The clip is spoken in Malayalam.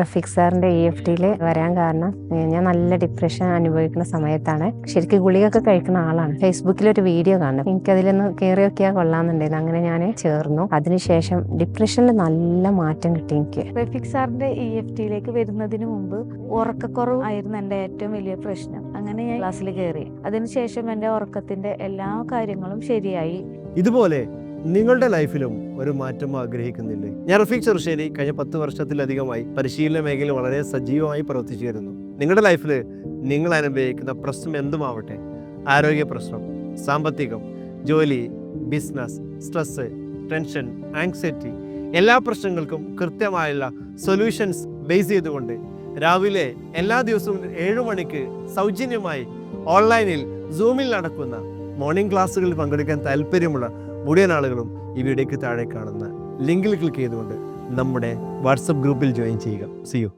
റഫീഖ് സാറിന്റെ ഇ എഫ് ടിയിൽ വരാൻ കാരണം ഞാൻ നല്ല ഡിപ്രഷൻ അനുഭവിക്കുന്ന സമയത്താണ്. ശരിക്കും ഗുളികയൊക്കെ കഴിക്കുന്ന ആളാണ്. ഫേസ്ബുക്കിൽ ഒരു വീഡിയോ കാണും എനിക്കതിലൊന്ന് കയറിയൊക്കെയാ കൊള്ളാമെന്നുണ്ടായിരുന്നു. അങ്ങനെ ഞാൻ ചേർന്നു. അതിനുശേഷം ഡിപ്രഷനിൽ നല്ല മാറ്റം കിട്ടി എനിക്ക്. റഫീഖ് സാറിന്റെ ഇ എഫ് ടിയിലേക്ക് വരുന്നതിന് മുമ്പ് ഉറക്കക്കുറവ് ആയിരുന്നു എന്റെ ഏറ്റവും വലിയ പ്രശ്നം. അങ്ങനെ ഞാൻ ക്ലാസ്സിൽ കയറി അതിനുശേഷം എന്റെ ഉറക്കത്തിന്റെ എല്ലാ കാര്യങ്ങളും ശരിയായി. ഇതുപോലെ നിങ്ങളുടെ ലൈഫിലും ഒരു മാറ്റം ആഗ്രഹിക്കുന്നില്ലേ? ഞാൻ റഫീഖ് ചെറുശ്ശേരി കഴിഞ്ഞ പത്ത് വർഷത്തിലധികമായി പരിശീലന മേഖലയിൽ വളരെ സജീവമായി പ്രവർത്തിച്ചു വരുന്നു നിങ്ങളുടെ ലൈഫിൽ നിങ്ങൾ അനുഭവിക്കുന്ന പ്രശ്നം എന്തുമാവട്ടെ? ആരോഗ്യ പ്രശ്നം സാമ്പത്തികം ജോലി ബിസിനസ് സ്ട്രെസ് ടെൻഷൻ ആങ്സൈറ്റി എല്ലാ പ്രശ്നങ്ങൾക്കും കൃത്യമായുള്ള സൊല്യൂഷൻസ് ബേസ് ചെയ്തുകൊണ്ട് രാവിലെ എല്ലാ ദിവസവും ഏഴു മണിക്ക് സൗജന്യമായി ഓൺലൈനിൽ സൂമിൽ നടക്കുന്ന മോർണിംഗ് ക്ലാസ്സുകളിൽ പങ്കെടുക്കാൻ താല്പര്യമുള്ള മുഴുവൻ ആളുകളും ഈ വീഡിയോയ്ക്ക് താഴെ കാണുന്ന ലിങ്കിൽ ക്ലിക്ക് ചെയ്തുകൊണ്ട് നമ്മുടെ വാട്സപ്പ് ഗ്രൂപ്പിൽ ജോയിൻ ചെയ്യുക. സിയു